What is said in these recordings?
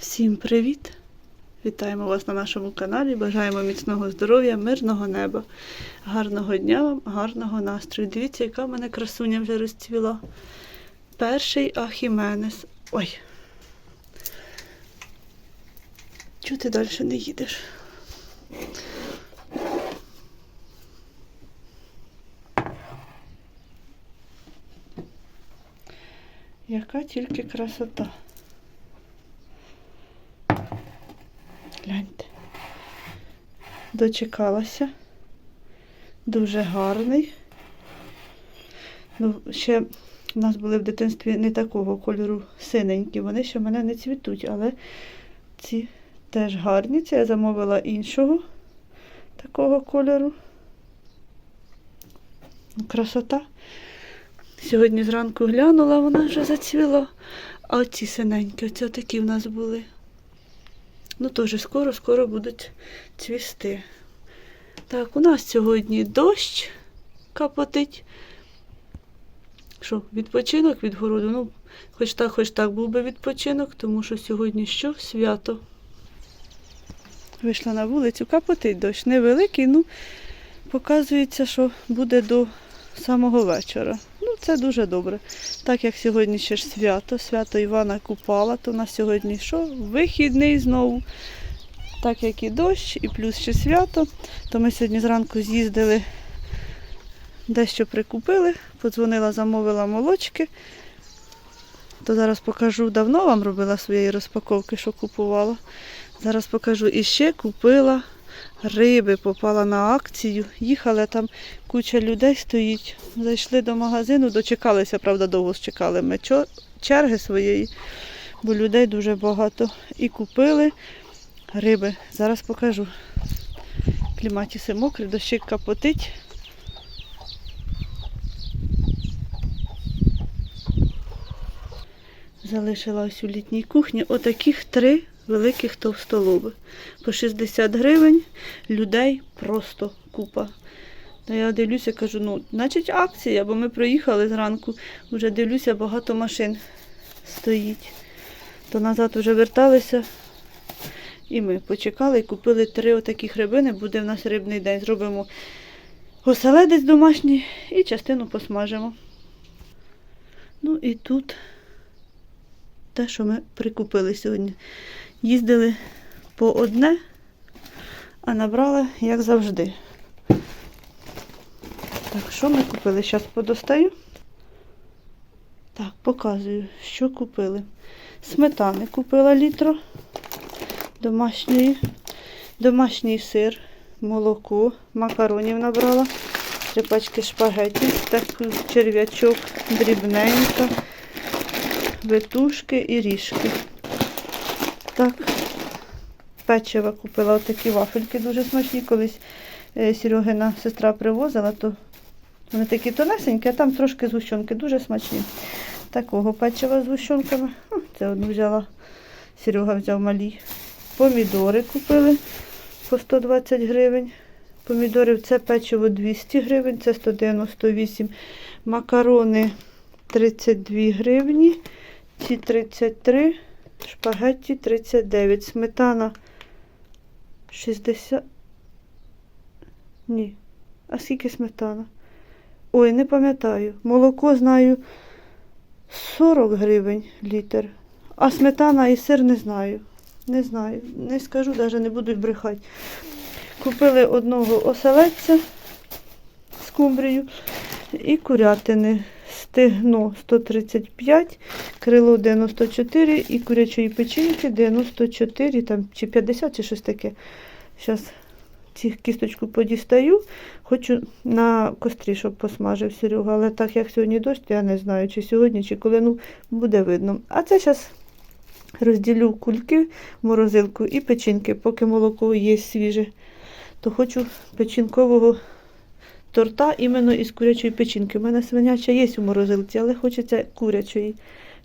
Всім привіт! Вітаємо вас на нашому каналі. Бажаємо міцного здоров'я, мирного неба, гарного дня вам, гарного настрою. Дивіться, яка в мене красуня вже розцвіла. Перший Ахіменес. Ой. Чого ти далі не їдеш? Яка тільки красота. Дочекалася. Дуже гарний. Ну, ще в нас були в дитинстві не такого кольору синенькі. Вони ще в мене не цвітуть, але ці теж гарні. Це я замовила іншого такого кольору. Красота. Сьогодні зранку глянула, вона вже зацвіла. А оці синенькі, оці такі в нас були. Ну, теж скоро-скоро будуть цвісти. Так, у нас сьогодні дощ капотить. Що, відпочинок від городу? Ну, хоч так, хоч так був би відпочинок, тому що сьогодні що? Свято. Вийшла на вулицю, капотить дощ. Невеликий, ну, показується, що буде до самого вечора. Це дуже добре. Так як сьогодні ще ж свято, свято Івана Купала, то у нас сьогодні що? Вихідний знову. Так як і дощ, і плюс ще свято, то ми сьогодні зранку з'їздили, дещо прикупили, подзвонила, замовила молочки. То зараз покажу, давно вам робила своєї розпаковки, що купувала. Зараз покажу і ще купила риби, попала на акцію. Їхали там куча людей стоїть. Зайшли до магазину, дочекалися, правда, довго чекали ми черги своєї, бо людей дуже багато. І купили риби. Зараз покажу. Кліматіси мокрі, дощик капотить. Залишила ось у літній кухні отаких три великих товстолоби. По 60 гривень людей просто купа. Та я дивлюся, кажу, ну, значить акція, бо ми проїхали зранку, вже дивлюся, багато машин стоїть. То назад вже верталися. І ми почекали і купили три отаких рибини. Буде в нас рибний день. Зробимо оселедець домашній і частину посмажимо. Ну і тут те, що ми прикупили сьогодні. Їздили по одне, а набрали, як завжди. Так, що ми купили? Зараз подостаю. Так, показую, що купили. Сметани купила літро домашньої, домашній сир, молоко, макаронів набрала, три пачки шпагеті, таку черв'ячок, дрібненько, витушки і ріжки. Так, печива купила отакі вафельки дуже смачні. Колись е, Серегина сестра привозила, то вони такі тонесенькі, а там трошки згущенки, дуже смачні. Такого печива з згущенками. Хм, Це одну взяла. Серега взяв малі. Помідори купили по 120 гривень. Помідорів це печиво 200 гривень, це 198. Макарони 32 гривні, ці 33, шпагетті 39, сметана 60. Ні. А скільки сметана? Ой, не пам'ятаю. Молоко знаю 40 гривень літр. А сметана і сир не знаю. Не знаю. Не скажу, навіть не буду брехати. Купили одного оселедця з кумбрію і курятини. Стегно 135, крило 94 і курячої печінки 94, там, чи 50, чи щось таке. Зараз ці кісточку подістаю. Хочу на кострі, щоб посмажив Серега. Але так як сьогодні дощ, я не знаю, чи сьогодні, чи коли, ну, буде видно. А це зараз розділю кульки морозилку і печінки, поки молоко є свіже. То хочу печінкового торта іменно із курячої печінки. У мене свиняча є у морозилці, але хочеться курячої.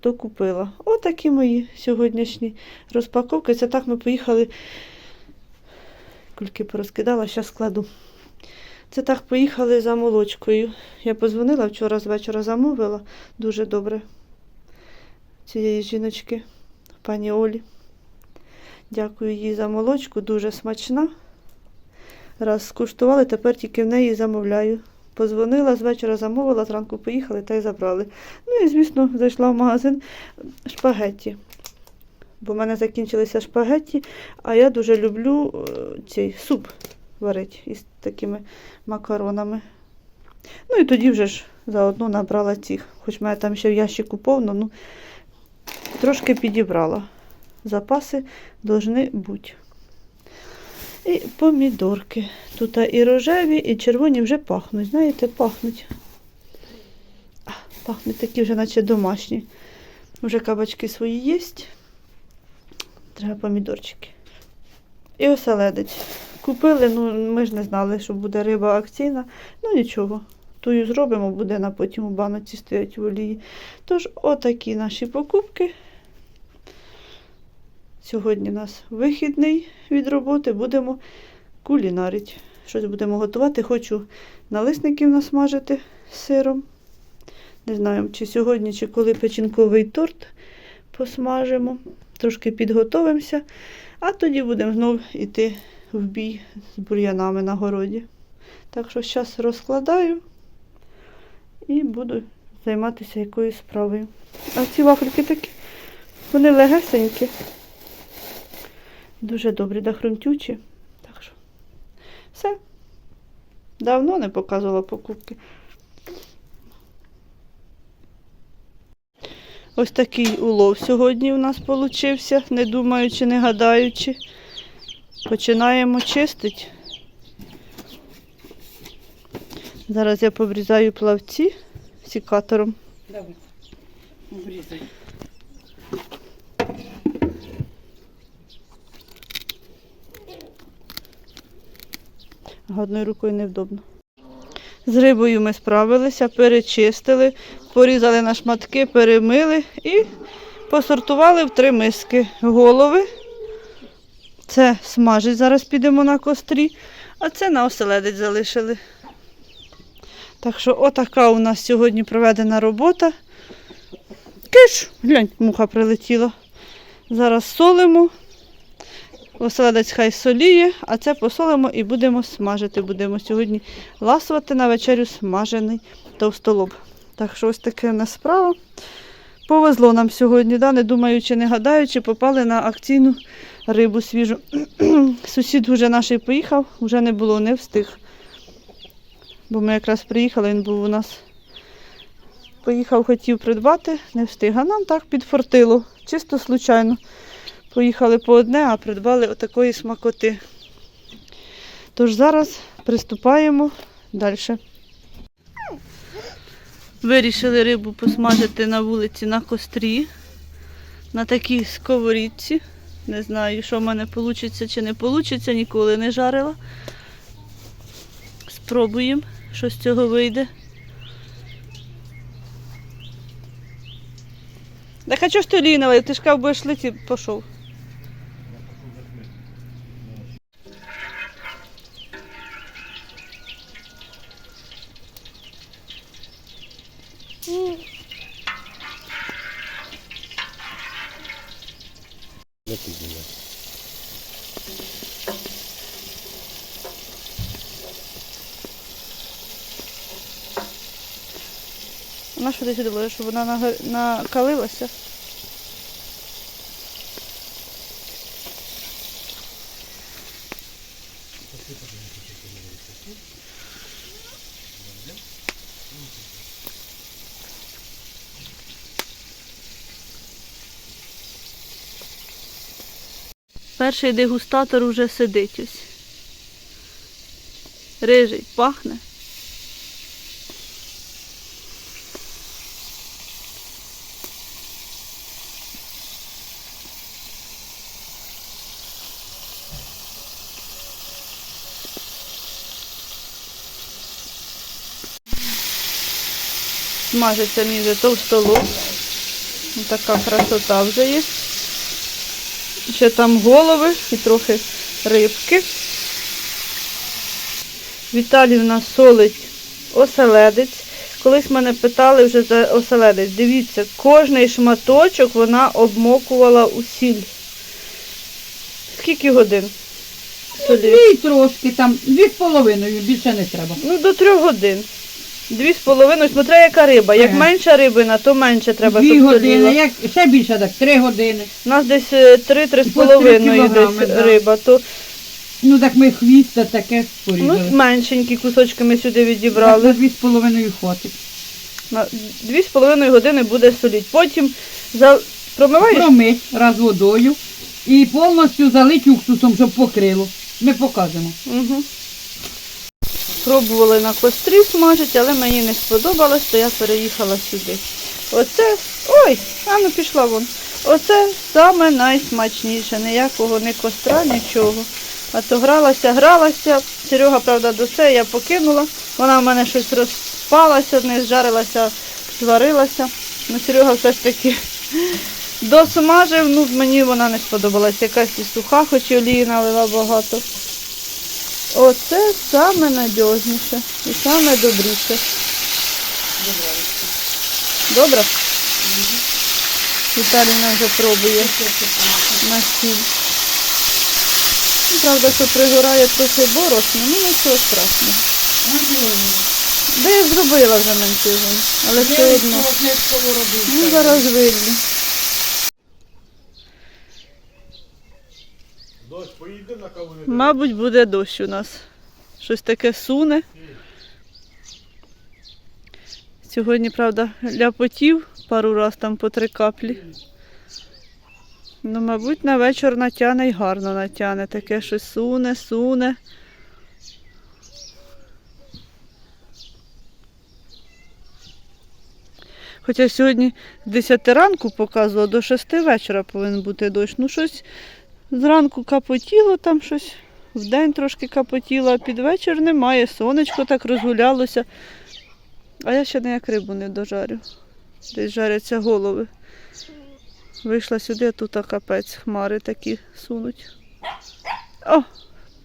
То купила. Отакі мої сьогоднішні розпаковки. Це так ми поїхали. Кульки порозкидала, зараз складу. Це так поїхали за молочкою. Я позвонила вчора з вечора замовила. Дуже добре. Цієї жіночки, пані Олі. Дякую їй за молочку, дуже смачна. Раз скуштували, тепер тільки в неї замовляю. Позвонила, з вечора замовила, зранку поїхали та й забрали. Ну і, звісно, зайшла в магазин шпагетті. Бо в мене закінчилися шпагетті, а я дуже люблю е, цей суп варити із такими макаронами. Ну і тоді вже ж заодно набрала цих. Хоч мене там ще в ящику повно, ну трошки підібрала. Запаси повинні бути. І помідорки. Тут і рожеві, і червоні вже пахнуть. Знаєте, пахнуть. Пахнуть такі вже, наче домашні. Вже кабачки свої є. Треба помідорчики. І оселедець. Купили, ну ми ж не знали, що буде риба акційна. Ну нічого. Тую зробимо, буде на потім у баноці стоять в олії. Тож, отакі наші покупки. Сьогодні у нас вихідний від роботи, будемо кулінарити. Щось будемо готувати. Хочу налисників насмажити сиром. Не знаю, чи сьогодні, чи коли печінковий торт посмажимо. Трошки підготовимося, а тоді будемо знов йти в бій з бур'янами на городі. Так що зараз розкладаю і буду займатися якоюсь справою. А ці вафельки такі, вони легесенькі. Дуже добрі, да хрумтючі. Так що все. Давно не показувала покупки. Ось такий улов сьогодні у нас получився, не думаючи, не гадаючи. Починаємо чистити. Зараз я побрізаю плавці сікатором. Давай, обрізай. Одною рукою невдобно. З рибою ми справилися, перечистили, порізали на шматки, перемили і посортували в три миски голови. Це смажить, зараз підемо на кострі, а це на оселедець залишили. Так що отака у нас сьогодні проведена робота. Киш, глянь, муха прилетіла. Зараз солимо. Оселедець хай соліє, а це посолимо і будемо смажити. Будемо сьогодні ласувати на вечерю смажений товстолоб. Так що ось таке в нас справа. Повезло нам сьогодні, да? не думаючи, не гадаючи, попали на акційну рибу свіжу. Сусід вже наш поїхав, вже не було, не встиг. Бо ми якраз приїхали, він був у нас. Поїхав, хотів придбати, не встиг. А нам так підфортило, чисто случайно. Поїхали по одне, а придбали отакої смакоти. Тож зараз приступаємо далі. Вирішили рибу посмажити на вулиці на кострі, на такій сковорідці. Не знаю, що в мене вийде чи не вийде, ніколи не жарила. Спробуємо, що з цього вийде. Так а чого ж ти лінова? Ти ж кав будеш пішов. На що ти сюди щоб вона накалилася? Перший дегустатор уже сидить ось. Рижий, пахне. Смажиться мій вже товстолоб. Ось Така красота вже є. Ще там голови і трохи рибки. Віталій в нас солить оселедець. Колись мене питали вже за оселедець. Дивіться, кожний шматочок вона обмокувала у сіль. скільки годин? Солі? Дві трошки там, дві з половиною, більше не треба. Ну, до трьох годин. Дві з половиною, смотря яка риба. Як Ага. менша рибина, то менше треба, Дві щоб години, соліла. як ще більше так, три години. У нас десь е, три-три з По три половиною кілограми, десь да. риба, то Ну так ми хвіст та таке ну, порізали. меншенькі кусочки ми сюди Так, на відібрали. дві з половиною хватить. На дві з половиною години буде соліть. Потім за... промиваєш? Промить раз водою і повністю залить уксусом, щоб покрило. Ми покажемо. Угу. Пробували на кострі смажити, але мені не сподобалось, то я переїхала сюди. Оце. Ой, а ну пішла вон. Оце саме найсмачніше. Ніякого не костра, нічого. А то гралася, гралася. Серега, правда, до це я покинула. Вона в мене щось розпалася, не зжарилася, зварилася. Ну, Серега все ж таки досмажив, ну мені вона не сподобалась. Якась і суха, хоч і олії налила багато. Оце саме надіжніше і саме добріше. Добре? Віталіна вже пробує на сіль. Ну, Правда, що пригорає трохи борошно, ну нічого страшного. Де я зробила вже мантюгон, але все одно. Ну, зараз видно. Дощ, поїде на каву Мабуть, буде дощ у нас. Щось таке суне. Сьогодні, правда, ляпотів пару раз там по три каплі. Ну, мабуть, на вечір натяне й гарно натяне. Таке щось суне, суне. Хоча сьогодні з 10 ранку показувало, до 6 вечора повинен бути дощ. Ну, щось Зранку капотіло там щось, вдень трошки капотіло, а під вечір немає. Сонечко так розгулялося. А я ще ніяк рибу не дожарю. Десь жаряться голови. Вийшла сюди, а тут а капець, хмари такі сунуть. О,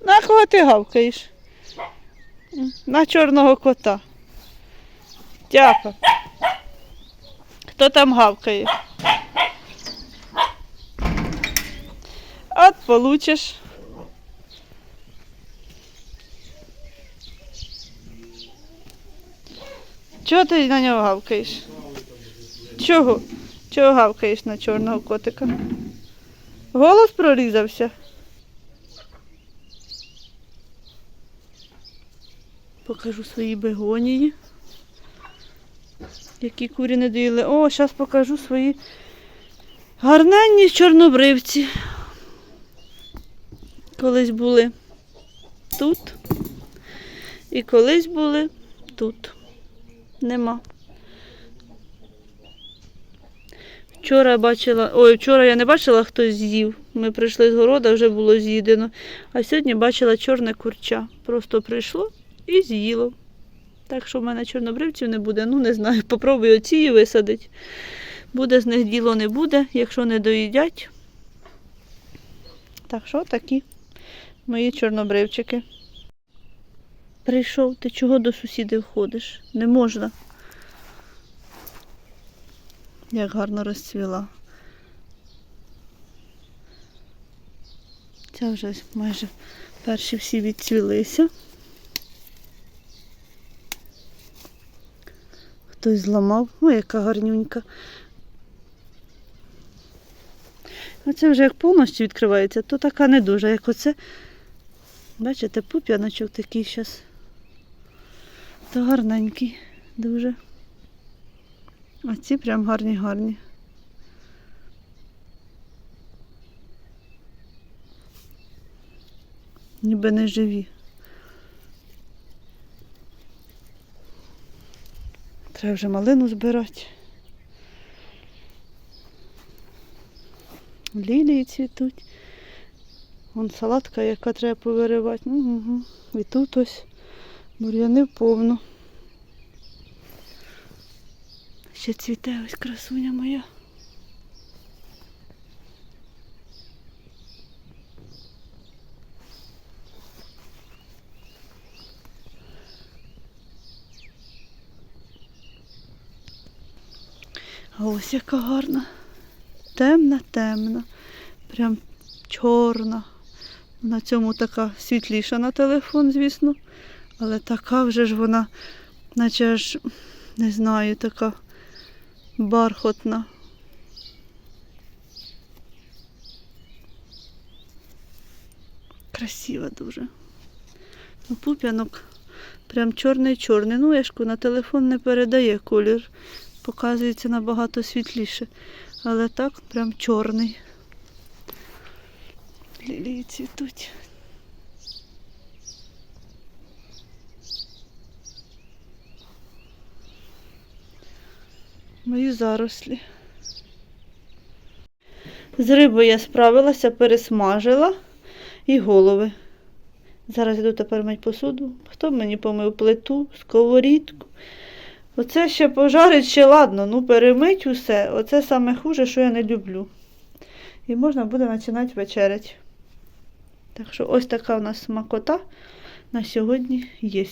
на кого ти гавкаєш? На чорного кота. Тяпа. Хто там гавкає? От получиш. Чого ти на нього гавкаєш? Чого? Чого гавкаєш на чорного котика? Голос прорізався. Покажу свої бегонії. Які курі не доїли. О, зараз покажу свої гарненні чорнобривці колись були тут. І колись були тут. Нема. Вчора бачила, ой, вчора я не бачила, хтось з'їв. Ми прийшли з города, вже було з'їдено. А сьогодні бачила чорне курча. Просто прийшло і з'їло. Так що в мене чорнобривців не буде. Ну, не знаю, попробую оці висадити. Буде з них діло не буде, якщо не доїдять. Так що такі мої чорнобривчики. Прийшов, ти чого до сусідів ходиш? Не можна. Як гарно розцвіла. Ця вже майже перші всі відцвілися. Хтось зламав. Ой, яка гарнюнька. Оце вже як повністю відкривається, то така не дуже, як оце. Бачите, пуп'яночок такий зараз. То гарненький, дуже. А ці прям гарні гарні. Ніби не живі. Треба вже малину збирати. Лілії цвітуть. Вон салатка, яка треба повиривати. Угу. І тут ось бур'яни повно. Ще цвіте ось красуня моя. А ось яка гарна. Темна, темна. Прям чорна. На цьому така світліша на телефон, звісно. Але така вже ж вона, наче аж, не знаю, така бархотна. Красива дуже. Ну, пуп'янок прям чорний-чорний. Ну, ешку на телефон не передає колір. Показується набагато світліше. Але так, прям чорний. Лілії цвітуть. Мої зарослі. З рибою я справилася, пересмажила і голови. Зараз йду тепер мить посуду. Хто мені помив плиту, сковорідку. Оце ще пожарить, ще ладно, ну перемить усе. Оце саме хуже, що я не люблю. І можна буде починати вечерять. Так що ось така у нас смакота на сьогодні є.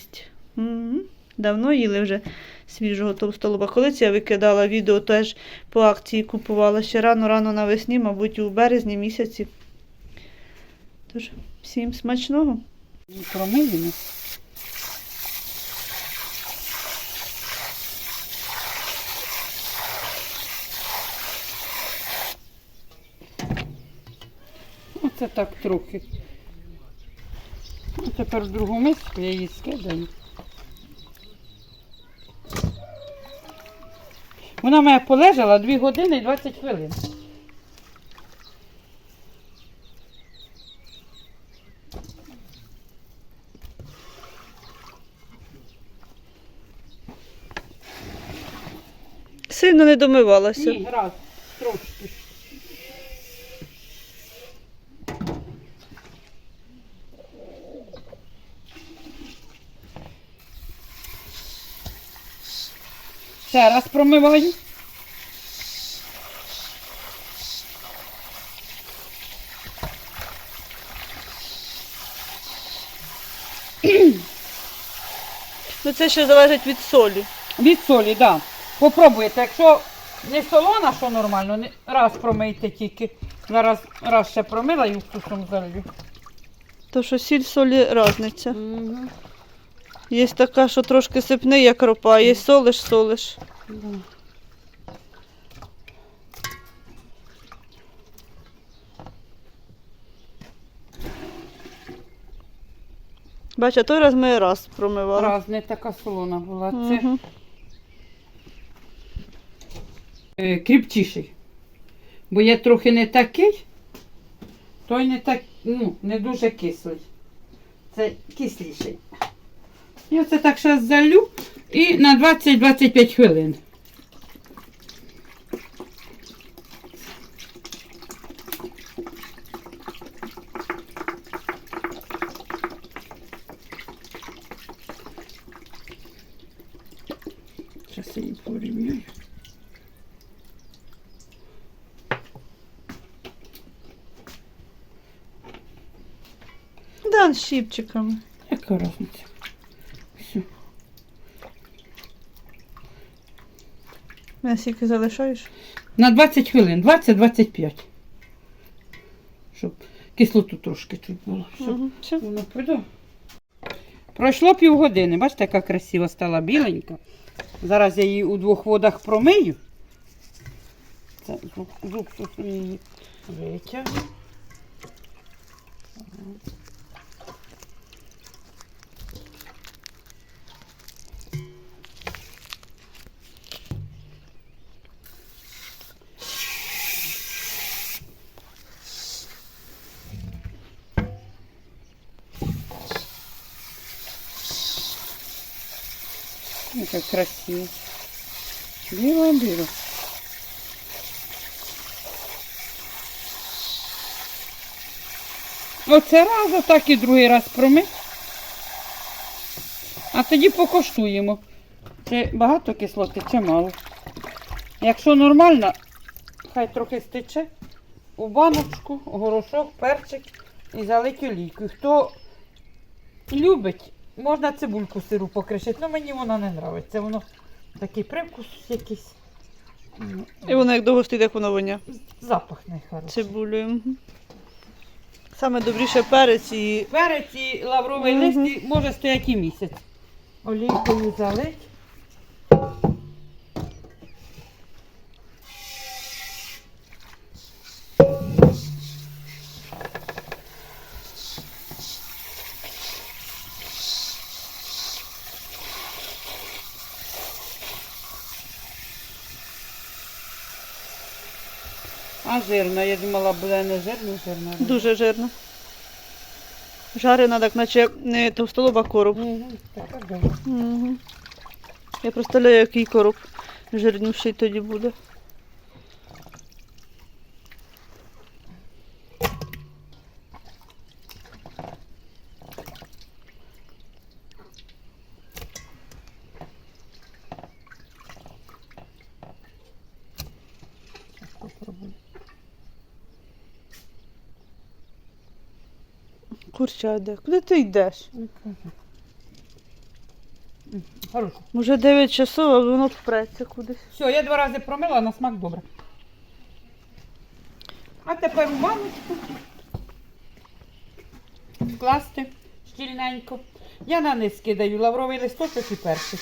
Давно їли вже свіжого товстолоба. Колись я викидала відео, теж по акції купувала ще рано-рано навесні, мабуть, у березні місяці. Тож, всім смачного. Промиємо. Оце так трохи. Тепер в другу миску я її скидаю. Вона в мене полежала 2 години і 20 хвилин. Сильно не домивалася. Ні, раз, трошки. Ще раз промиваю. Ну це ще залежить від солі. Від солі, так. Да. Попробуйте. Якщо не солона, що нормально, не- раз промийте тільки. Зараз раз ще промила і уксусом залью. То що сіль солі різниця. Є така, що трошки сипне, як ропа, є солиш, солиш. Да. Бача, той раз ми раз промивали. Раз не така солона була. Це е, кріпчіший. Бо є трохи не такий, той не так, ну, не дуже кислий. Це кисліший. Я це так зараз залю і на 20-25 хвилин. Зараз я її порівняю. Да, з щіпчиками. Яка різниця? Все. Я скільки залишаєш? На 20 хвилин, 20-25. Щоб кислоту трошки тут було. Все. Угу. Все. Воно піде. Пройшло півгодини. Бачите, яка красива стала біленька. Зараз я її у двох водах промию. Це зуб, зуб тут її витягну. Яка красива. Біла-біла. Оце раз, а так і другий раз промить. А тоді покоштуємо. Чи багато кислоти, чи мало. Якщо нормально, хай трохи стече у баночку, горошок, перчик і залить олійкою. Хто любить, можна цибульку сиру покришити, але мені вона не подобається. Воно такий привкус якийсь. Ну, І воно як довго стоїть, як воно воня. Запах не хороший. Цибулею. Саме добріше перець і Перець і лавровий лист може стояти і місяць. Олійкою залить. А жирно, я думала, буде не жирно, жирно. дуже жирно. Жарена, так наче не товстолоба короб. Угу, така. Угу. Я представляю, який короб жирніший тоді буде. Йде. Куди ти йдеш? Хорошо. Уже 9 часов, а воно впреться кудись. Все, я два рази промила, на смак добре. А тепер у баночку вкласти щільненько. Я на низ кидаю лавровий листочок і перчик.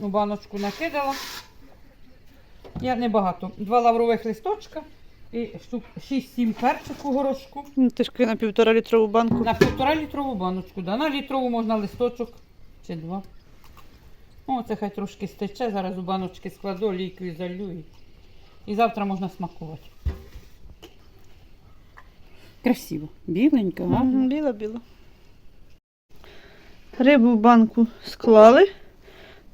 У баночку накидала. Я небагато. Два лаврових листочка і штук 6-7 перчик у горошку. Ну, Ти ж на півтора літрову банку. На півтора літрову баночку. Да. На літрову можна листочок чи два. О, це хай трошки стече. Зараз у баночки складу, олійкою залью і, і завтра можна смакувати. Красиво. Біленько, гарно. Мгм, Біла-біла. Рибу в банку склали.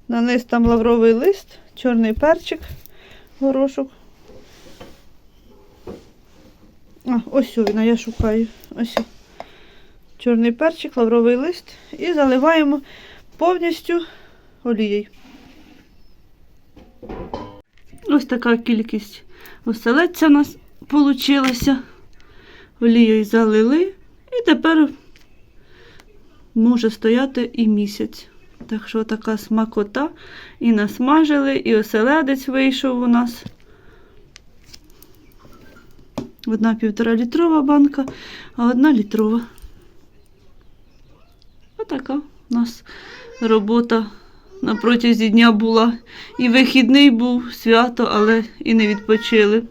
На низ там лавровий лист, чорний перчик, горошок. А, ось він, я шукаю. Ось. Чорний перчик, лавровий лист. І заливаємо повністю олією. Ось така кількість оселедця у нас вийшла. Олією залили. І тепер може стояти і місяць. Так що така смакота. І насмажили, і оселедець вийшов у нас. Одна півтора літрова банка, а одна літрова. Отака у нас робота на протязі дня була. І вихідний був свято, але і не відпочили.